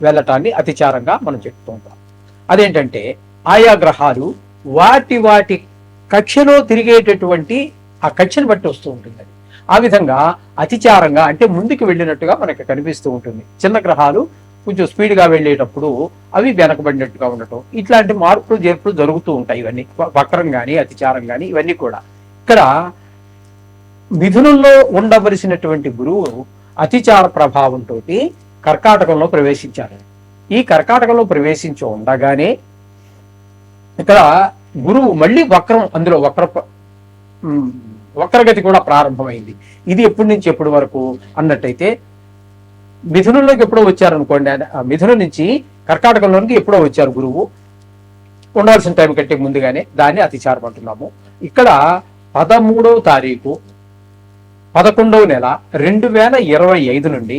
వెళ్ళటాన్ని అతిచారంగా మనం చెప్తూ ఉంటాం అదేంటంటే ఆయా గ్రహాలు వాటి వాటి కక్షలో తిరిగేటటువంటి ఆ కక్షను బట్టి వస్తూ ఉంటుంది అది. ఆ విధంగా అతిచారంగా అంటే ముందుకు వెళ్ళినట్టుగా మనకి కనిపిస్తూ ఉంటుంది. చిన్న గ్రహాలు కొంచెం స్పీడ్గా వెళ్ళేటప్పుడు అవి వెనకబడినట్టుగా ఉండటం ఇట్లాంటి మార్పులు చేర్పులు జరుగుతూ ఉంటాయి ఇవన్నీ. వక్రం కానీ అతిచారం కానీ ఇవన్నీ కూడా. ఇక్కడ మిథునంలో ఉండవలసినటువంటి గురువు అతిచార ప్రభావంతో కర్కాటకంలో ప్రవేశించారు. ఈ కర్కాటకంలో ప్రవేశించి ఉండగానే ఇక్కడ గురువు మళ్ళీ వక్రం అందులో వక్ర వక్రగతి కూడా ప్రారంభమైంది. ఇది ఎప్పటి నుంచి ఎప్పటి వరకు అన్నట్టయితే మిథునంలోకి ఎప్పుడో వచ్చారనుకోండి ఆ మిథునం నుంచి కర్కాటకంలోనికి ఎప్పుడో వచ్చారు గురువు. ఉండాల్సిన టైం కంటే ముందుగానే దాన్ని అతిచారం అంటున్నాము. ఇక్కడ పదమూడవ తారీఖు పదకొండవ నెల రెండు వేల ఇరవై ఐదు నుండి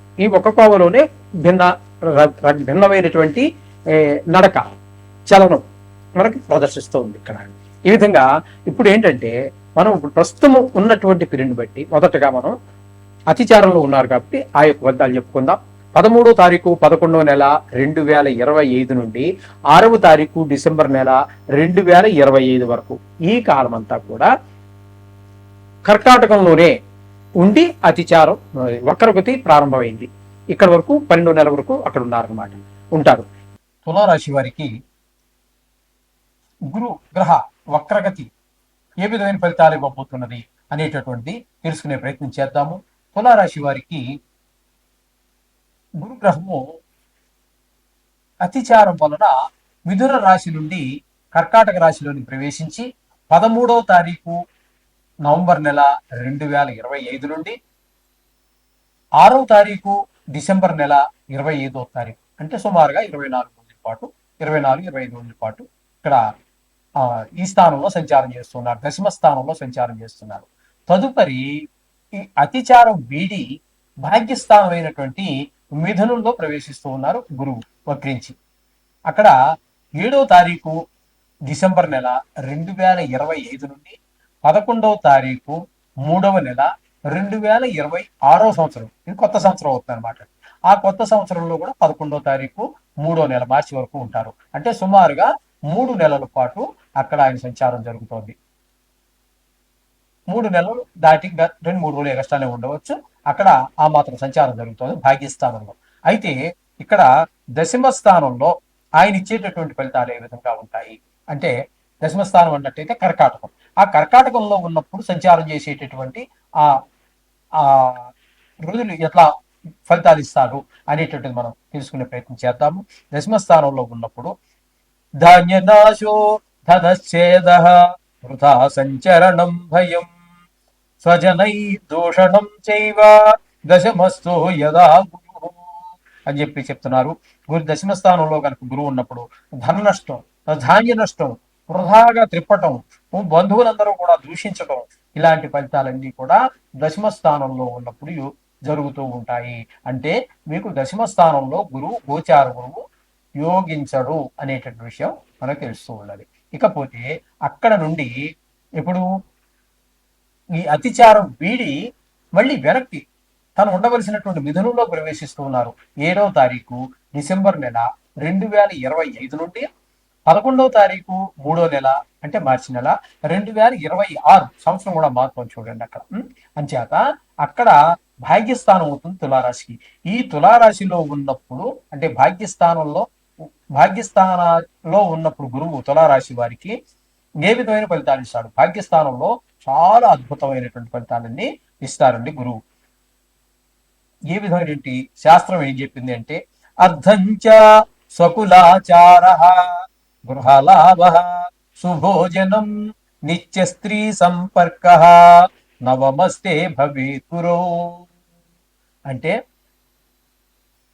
ఈ ఒక కోవలోనే భిన్న భిన్నమైనటువంటి నడక చలనం మనకి ప్రదర్శిస్తుంది ఇక్కడ. ఈ విధంగా ఇప్పుడు ఏంటంటే మనం ఇప్పుడు ప్రస్తుతం ఉన్నటువంటి పీరియడ్ని బట్టి మొదటగా మనం అతిచారంలో ఉన్నారు కాబట్టి ఆ యొక్క వద్దాలు చెప్పుకుందాం. పదమూడో తారీఖు పదకొండవ నెల రెండు వేల ఇరవై ఐదు నుండి ఆరవ తారీఖు డిసెంబర్ నెల రెండు వేల ఇరవై ఐదు వరకు ఈ కాలం అంతా కూడా కర్కాటకంలోనే ఉండి అతిచారం వక్రగతి ప్రారంభమైంది. ఇక్కడ వరకు పన్నెండు నెలల వరకు అక్కడ ఉన్నారన్నమాట. ఉంటారు. తులారాశి వారికి గురు గ్రహ వక్రగతి ఏ విధమైన ఫలితాలు ఇవ్వబోతున్నది అనేటటువంటిది తెలుసుకునే ప్రయత్నం చేద్దాము. తులారాశి వారికి గురుగ్రహము అతిచారం వలన మిథున రాశి నుండి కర్కాటక రాశిలోని ప్రవేశించి పదమూడవ తారీఖు నవంబర్ నెల రెండు వేల ఇరవై ఐదు నుండి ఆరవ తారీఖు డిసెంబర్ నెల ఇరవై ఐదో తారీఖు. అంటే సుమారుగా ఇరవై నాలుగు రోజుల పాటు ఇరవై నాలుగు ఇరవై ఐదు రోజుల పాటు ఇక్కడ ఆ, ఈ స్థానంలో సంచారం చేస్తున్నారు దశమ స్థానంలో సంచారం చేస్తున్నారు. తదుపరి ఈ అతిచారం వీడి భాగ్యస్థానం అయినటువంటి మిథునంలో ప్రవేశిస్తూ ఉన్నారు గురువు వక్రించి. అక్కడ ఏడో తారీఖు డిసెంబర్ నెల రెండు వేల ఇరవై ఐదు నుండి పదకొండవ తారీఖు మూడవ నెల రెండు వేల ఇరవై ఆరో సంవత్సరం. ఇది కొత్త సంవత్సరం అవుతుంది అనమాట ఆ కొత్త సంవత్సరంలో కూడా పదకొండవ తారీఖు మూడో నెల మార్చి వరకు ఉంటారు. అంటే సుమారుగా మూడు నెలల పాటు అక్కడ ఆయన సంచారం జరుగుతోంది. మూడు నెలలు దాటి రెండు మూడు రోజులు ఎగస్ట్రానే ఉండవచ్చు. అక్కడ ఆ మాత్రం సంచారం జరుగుతుంది భాగ్యస్థానంలో. అయితే ఇక్కడ దశమ స్థానంలో ఆయన ఇచ్చేటటువంటి ఫలితాలు ఏ విధంగా ఉంటాయి? అంటే దశమ స్థానం అన్నట్టయితే కర్కాటకం. ఆ కర్కాటకంలో ఉన్నప్పుడు సంచారం చేసేటటువంటి ఆ ఆ రోజులు ఎట్లా ఫలితాలు ఇస్తారు అనేటటువంటిది మనం తెలుసుకునే ప్రయత్నం చేద్దాము. దశమ స్థానంలో ఉన్నప్పుడు ధాన్యనాశో ధనశ్చేద వృధా సంచరణం భయం స్వజనై దూషణం చైవ దశమస్తో యదా గురు అని చెప్పి చెప్తున్నారు. గురు దశమ స్థానంలో కనుక గురువు ఉన్నప్పుడు ధన నష్టం ధాన్య నష్టం వృధాగా త్రిప్పటం బంధువులందరూ కూడా దూషించటం ఇలాంటి ఫలితాలన్నీ కూడా దశమ స్థానంలో ఉన్నప్పుడు జరుగుతూ ఉంటాయి. అంటే మీకు దశమ స్థానంలో గురువు గోచార గురువు యోగించడు అనేటటువంటి విషయం మనకు తెలుస్తూ ఉన్నది. ఇకపోతే అక్కడ నుండి ఇప్పుడు ఈ అతిచారం వీడి మళ్ళీ వెనక్కి తను ఉండవలసినటువంటి మిథునంలో ప్రవేశిస్తూ ఉన్నారు. ఏడవ తారీఖు డిసెంబర్ నెల రెండు వేల ఇరవై ఐదు నుండి పదకొండవ తారీఖు మూడో నెల అంటే మార్చి నెల రెండు వేల ఇరవై ఆరు. సంవత్సరం కూడా మార్పు చూడండి అక్కడ. అంచేత అక్కడ భాగ్యస్థానం అవుతుంది తులారాశికి. ఈ తులారాశిలో ఉన్నప్పుడు అంటే భాగ్యస్థానంలో భాగ్యస్థానంలో ఉన్నప్పుడు గురువు తులారాశి వారికి ఏ విధమైన ఫలితాలు ఇస్తాడు? భాగ్యస్థానంలో చాలా అద్భుతమైనటువంటి ఫలితాలన్నీ ఇస్తారండి గురువు. ఏ విధమైనటువంటి శాస్త్రం ఏం చెప్పింది అంటే అర్ధంచ స్వకులాచార గృహలాభ సుభోజనం నిత్య స్త్రీ సంపర్క నవమస్తే భవేత్ గురో అంటే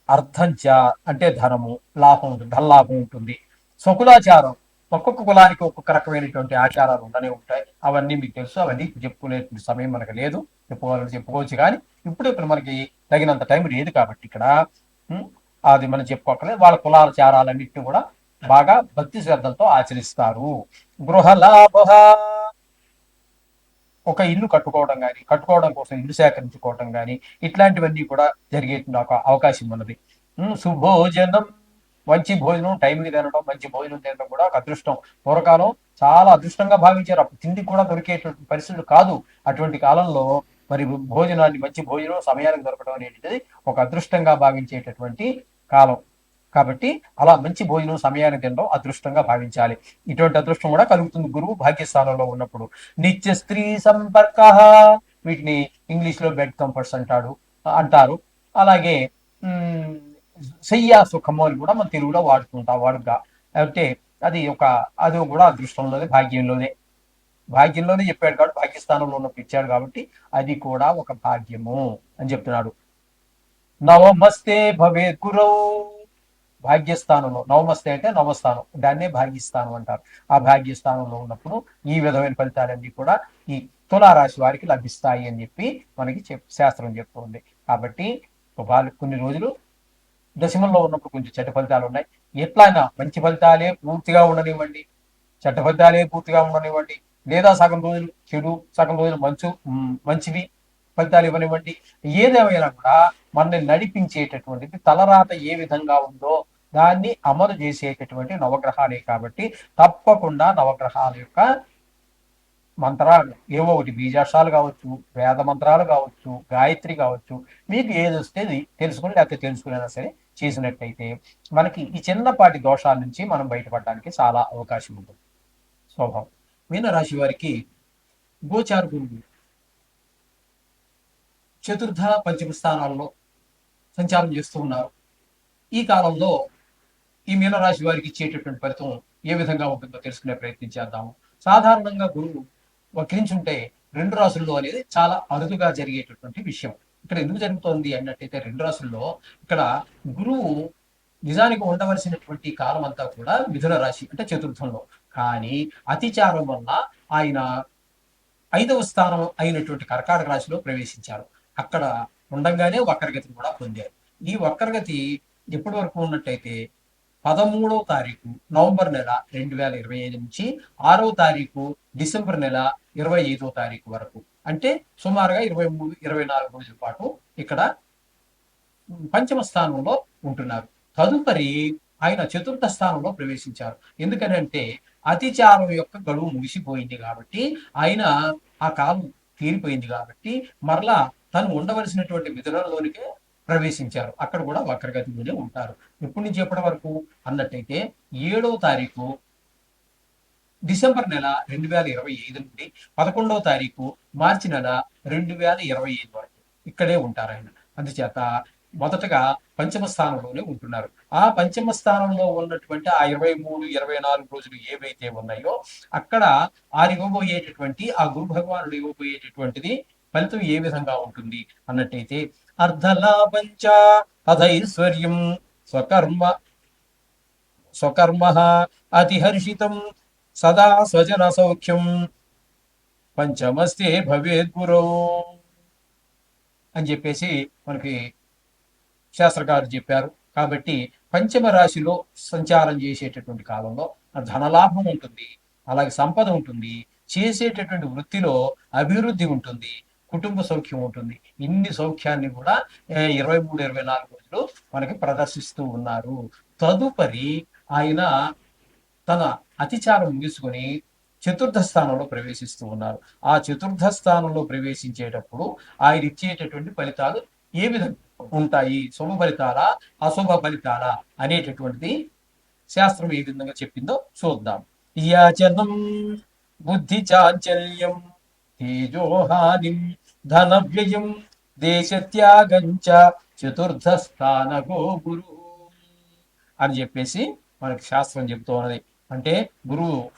అర్థంచ అంటే ధనము లాభం ఉంటుంది ధనలాభం ఉంటుంది. స్వకులాచారం ఒక్కొక్క కులానికి ఒక్కొక్క రకమైనటువంటి ఆచారాలు ఉండనే ఉంటాయి. అవన్నీ మీకు తెలుసు అవన్నీ చెప్పుకునే సమయం మనకు లేదు. చెప్పుకోవాలని చెప్పుకోవచ్చు కానీ ఇప్పుడు ఇప్పుడు మనకి తగినంత టైం లేదు కాబట్టి ఇక్కడ అది మనం చెప్పుకోకలేదు వాళ్ళ కులాచారాలన్నింటినీ కూడా బాగా భక్తి శ్రద్ధలతో ఆచరిస్తారు. గృహలాభ ఒక ఇల్లు కట్టుకోవడం కానీ కట్టుకోవడం కోసం ఇల్లు సేకరించుకోవడం కానీ ఇట్లాంటివన్నీ కూడా జరిగే ఒక అవకాశం ఉన్నది. సుభోజనం. మంచి భోజనం టైంకి తినడం మంచి భోజనం తినడం కూడా ఒక అదృష్టం. పూర్వకాలం చాలా అదృష్టంగా భావించారు. అప్పుడు తిండి కూడా దొరికేటువంటి పరిస్థితులు కాదు. అటువంటి కాలంలో మరి భోజనాన్ని మంచి భోజనం సమయానికి దొరకడం అనేటిది ఒక అదృష్టంగా భావించేటటువంటి కాలం. కాబట్టి అలా మంచి భోజనం సమయానికి తినడం అదృష్టంగా భావించాలి. ఇటువంటి అదృష్టం కూడా కలుగుతుంది గురువు భాగ్యస్థానంలో ఉన్నప్పుడు. నిత్య స్త్రీ సంపర్క వీటిని ఇంగ్లీష్లో బెడ్ కంఫర్ట్స్ అంటాడు అంటారు. అలాగే శయ్యా సుఖము అని కూడా మన తెలుగులో వాడుతుంటాం వాడుగా. అంటే అది ఒక అది కూడా అదృష్టంలోనే భాగ్యంలోనే. భాగ్యంలోనే చెప్పాడు కాబట్టి భాగ్యస్థానంలో ఉన్నప్పుడు ఇచ్చాడు కాబట్టి అది కూడా ఒక భాగ్యము అని చెప్తున్నాడు. నవమస్తే భవే గురౌ. భాగ్యస్థానంలో నవమస్తే అంటే నవస్థానం దాన్నే భాగ్యస్థానం అంటారు. ఆ భాగ్యస్థానంలో ఉన్నప్పుడు ఈ విధమైన ఫలితాలన్నీ కూడా ఈ తులారాశి వారికి లభిస్తాయి అని చెప్పి మనకి చెప్ శాస్త్రం చెప్తుంది. కాబట్టి వాళ్ళు కొన్ని రోజులు దశమంలో ఉన్నప్పుడు కొంచెం చెడ్డ ఫలితాలు ఉన్నాయి. ఎట్లయినా మంచి ఫలితాలే పూర్తిగా ఉండనివ్వండి. చెడ్డ ఫలితాలే పూర్తిగా ఉండనివ్వండి. లేదా సగం రోజులు చెడు సగం రోజులు మంచు మంచివి ఫలితాలు ఇవ్వనివ్వండి. ఏదేమైనా కూడా మనల్ని నడిపించేటటువంటిది తలరాత ఏ విధంగా ఉందో దాన్ని అమలు చేసేటటువంటి నవగ్రహాలే కాబట్టి తప్పకుండా నవగ్రహాల యొక్క మంత్రాలు ఏవో ఒకటి బీజాషాలు కావచ్చు వేద మంత్రాలు కావచ్చు గాయత్రి కావచ్చు మీకు ఏది వస్తే తెలుసుకుని లేకపోతే తెలుసుకునేనా సరే చేసినట్టయితే మనకి ఈ చిన్నపాటి దోషాల నుంచి మనం బయటపడడానికి చాలా అవకాశం ఉంటుంది. స్వభావం మీనరాశి వారికి గోచార గురువు చతుర్థ పంచమ స్థానాల్లో సంచారం చేస్తూ ఉన్నారు. ఈ కాలంలో ఈ మీనరాశి వారికి ఇచ్చేటటువంటి ఫలితం ఏ విధంగా ఉంటుందో తెలుసుకునే ప్రయత్నం చేద్దాము సాధారణంగా గురువు వక్రించుంటే రెండు రాసుల్లో అనేది చాలా అరుదుగా జరిగేటటువంటి విషయం. ఇక్కడ ఎందుకు జరుగుతోంది అన్నట్టయితే రెండు రాసుల్లో ఇక్కడ గురువు నిజానికి ఉండవలసినటువంటి కాలం అంతా కూడా మిథున రాశి అంటే చతుర్థంలో. కానీ అతిచారం వల్ల ఆయన ఐదవ స్థానం అయినటువంటి కర్కాటక రాశిలో ప్రవేశించారు. అక్కడ ఉండంగానే వక్రగతిని కూడా పొందారు. ఈ వక్రగతి ఎప్పటి వరకు ఉన్నట్టయితే పదమూడవ తారీఖు నవంబర్ నెల రెండు వేల ఇరవై ఐదు నుంచి ఆరవ తారీఖు డిసెంబర్ నెల ఇరవై ఐదో తారీఖు వరకు. అంటే సుమారుగా ఇరవై మూడు ఇరవై నాలుగు రోజుల పాటు ఇక్కడ పంచమ స్థానంలో ఉంటున్నారు. తదుపరి ఆయన చతుర్థ స్థానంలో ప్రవేశించారు. ఎందుకనంటే అతిచారం యొక్క గడువు ముగిసిపోయింది కాబట్టి ఆయన ఆ కాలం తీరిపోయింది కాబట్టి మరలా తను ఉండవలసినటువంటి మిథునంలోనికే ప్రవేశించారు. అక్కడ కూడా వక్రగతిలోనే ఉంటారు. ఎప్పటి నుంచి ఎప్పటి వరకు? అన్నట్టయితే ఏడవ తారీఖు డిసెంబర్ నెల రెండు వేల ఇరవై ఐదు నుండి పదకొండవ తారీఖు మార్చి నెల రెండు వేల ఇరవై ఐదు వరకు ఇక్కడే ఉంటారు ఆయన. అందుచేత మొదటగా పంచమ స్థానంలోనే ఉంటున్నారు. ఆ పంచమ స్థానంలో ఉన్నటువంటి ఆ ఇరవై మూడు ఇరవై నాలుగు రోజులు ఏవైతే ఉన్నాయో అక్కడ ఆయన ఇవ్వబోయేటటువంటి ఆ గురు భగవానుడు ఇవ్వబోయేటటువంటిది ఫలితం ఏ విధంగా ఉంటుంది అన్నట్టయితే అర్ధలాభంచ అధైశ్వర్యం స్వకర్మ స్వకర్మ అతిహర్షితం సదా స్వజన సౌఖ్యం పంచమస్తే భవేద్ గురో అని చెప్పేసి మనకి శాస్త్రకారు చెప్పారు. కాబట్టి పంచమ రాశిలో సంచారం చేసేటటువంటి కాలంలో ధనలాభం ఉంటుంది అలాగే సంపద ఉంటుంది చేసేటటువంటి వృత్తిలో అభివృద్ధి ఉంటుంది. కుటుంబ సౌఖ్యం ఉంటుంది. ఇన్ని సౌఖ్యాన్ని కూడా ఇరవై మూడు ఇరవై నాలుగు రోజులు మనకి ప్రదర్శిస్తూ ఉన్నారు. తదుపరి ఆయన తన అతిచారం ముగించుకొని చతుర్థ స్థానంలో ప్రవేశిస్తూ ఉన్నారు. ఆ చతుర్థ స్థానంలో ప్రవేశించేటప్పుడు ఆయన ఇచ్చేటటువంటి ఫలితాలు ఏ విధంగా ఉంటాయి? శుభ ఫలితాలా? అశుభ ఫలితాలా? అనేటటువంటిది శాస్త్రం ఏ విధంగా చెప్పిందో చూద్దాం. యాచనం బుద్ధి చాంచల్యం తేజోహానిం ధన వ్యయం దేశత్యాగంచ చతుర్థ స్థానగో గురు. అని చెప్పేసి మనకి శాస్త్రం చెప్తూ ఉన్నది. అంటే గురువు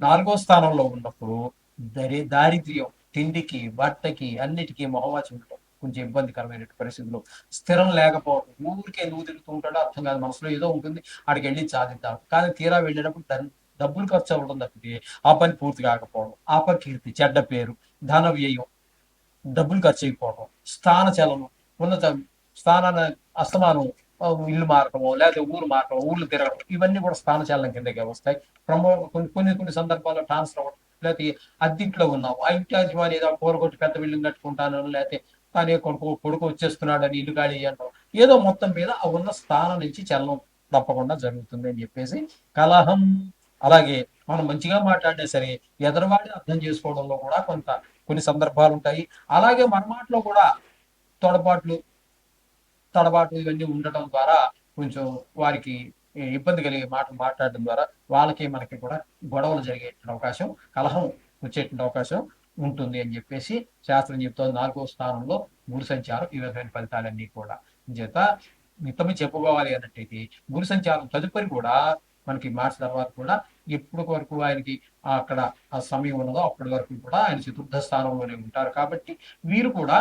నాలుగో స్థానంలో ఉన్నప్పుడు దరి దారిద్ర్యం తిండికి బట్టకి అన్నిటికీ మొహవాచి ఉండటం కొంచెం ఇబ్బందికరమైన పరిస్థితులు. స్థిరం లేకపోవడం ఊరికే నువ్వు తిరుగుతూ ఉంటాడో? అర్థం కాదు. మనసులో ఏదో ఉంటుంది. అక్కడికి వెళ్ళి సాధిద్దాం. కానీ తీరా వెళ్ళేటప్పుడు డబ్బులు ఖర్చు అవ్వడం తప్పితే ఆ పని పూర్తి కాకపోవడం అపకీర్తి చెడ్డ పేరు ధన వ్యయం డబ్బులు ఖర్చు అయిపోవడం స్థాన చలనం ఉన్నత స్థానాన్ని అస్తమానం ఇల్లు మారటము లేకపోతే ఊరు మారటం ఊళ్ళు తిరగడం ఇవన్నీ కూడా స్థాన చలనం కిందకే వస్తాయి. ప్రమో కొన్ని కొన్ని కొన్ని సందర్భాల్లో ట్రాన్స్ఫర్ అవ్వడం లేకపోతే అద్దింట్లో ఉన్నాము ఆ ఇంటి యజమాని ఏదో కూరగొట్టి పెద్ద బిల్డింగ్ కట్టుకుంటాను లేకపోతే కానీ కొడుకు కొడుకు వచ్చేస్తున్నాడని ఇల్లు ఖాళీ చేయడం ఏదో మొత్తం మీద ఆ ఉన్న స్థానం నుంచి చలనం తప్పకుండా జరుగుతుంది అని చెప్పేసి కలహం అలాగే మనం మంచిగా మాట్లాడినా సరే ఎదరవాడి అర్థం చేసుకోవడంలో కూడా కొంత కొన్ని సందర్భాలు ఉంటాయి అలాగే మన మాటలో కూడా తొడబాట్లు తడబాట్లు ఇవన్నీ ఉండటం ద్వారా కొంచెం వారికి ఇబ్బంది కలిగే మాటలు మాట్లాడడం ద్వారా వాళ్ళకి మనకి కూడా గొడవలు జరిగే అవకాశం కలహం వచ్చేటువంటి అవకాశం ఉంటుంది అని చెప్పేసి శాస్త్రం చెప్తోంది. నాలుగో స్థానంలో గురు సంచారం ఈ విధమైన ఫలితాలన్నీ కూడా. చేత మిత్తమి చెప్పుకోవాలి అన్నట్టయితే గురు సంచారం తదుపరి కూడా మనకి మార్చి తర్వాత కూడా ఎప్పుడు వరకు ఆయనకి అక్కడ ఆ సమయం ఉన్నదో అప్పటి వరకు కూడా ఆయన చతుర్థ స్థానంలోనే ఉంటారు. కాబట్టి వీరు కూడా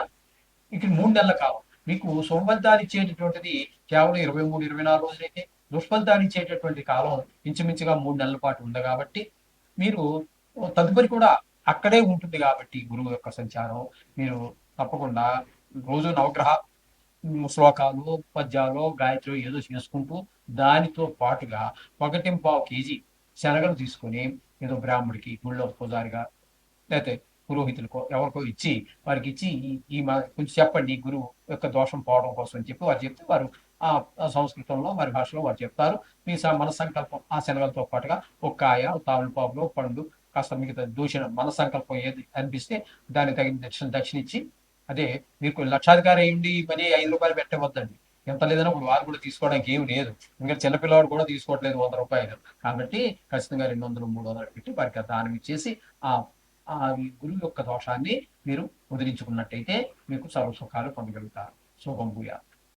ఇక మూడు నెలల కాలం మీకు శుభఫలితాలు ఇచ్చేటటువంటిది కేవలం ఇరవై మూడు ఇరవై నాలుగు రోజులైతే దుష్ఫలితాలు ఇచ్చేటటువంటి కాలం ఇంచుమించుగా మూడు నెలల పాటు ఉంది కాబట్టి మీరు తదుపరి కూడా అక్కడే ఉంటుంది కాబట్టి గురువు యొక్క సంచారం. మీరు తప్పకుండా రోజు నవగ్రహ శ్లోకాలు పద్యాలు గాయత్రి ఏదో చేసుకుంటూ దానితో పాటుగా ఒకటింపావు కేజీ శనగలు తీసుకొని ఏదో బ్రాహ్మడికి గుళ్ళో పూజారిగా లేకపోతే పురోహితులకో ఎవరికో ఇచ్చి వారికి ఇచ్చి ఈ- ఈ మా కొంచెం చెప్పండి గురువు యొక్క దోషం పోవడం కోసం అని చెప్పి వారు చెప్తే వారు ఆ సంస్కృతంలో వారి భాషలో వారు చెప్తారు. మీ స- మన సంకల్పం ఆ శనగలతో పాటుగా ఒక కాయ తామలపాకులు పండు కాస్త మిగతా దూషణ మన సంకల్పం ఏది అనిపిస్తే దానికి తగిన దక్షిణ దక్షిణ ఇచ్చి అదే మీకు లక్షాధికారి అయ్యండి పని ఐదు రూపాయలు పెట్టవద్దండి. ఎంత లేదని ఇప్పుడు వారు కూడా తీసుకోవడానికి ఏమి లేదు. ఇంకా చిన్నపిల్లవాడు కూడా తీసుకోవట్లేదు వంద రూపాయలు. కాబట్టి ఖచ్చితంగా రెండు వందలు మూడు వందలు పెట్టి వారికి దానం ఇచ్చేసి ఆ ఆ గురువు యొక్క దోషాన్ని మీరు ముద్రించుకున్నట్టయితే మీకు సర్వసుఖాలు పొందగలుగుతారు. శుభం భూయాలు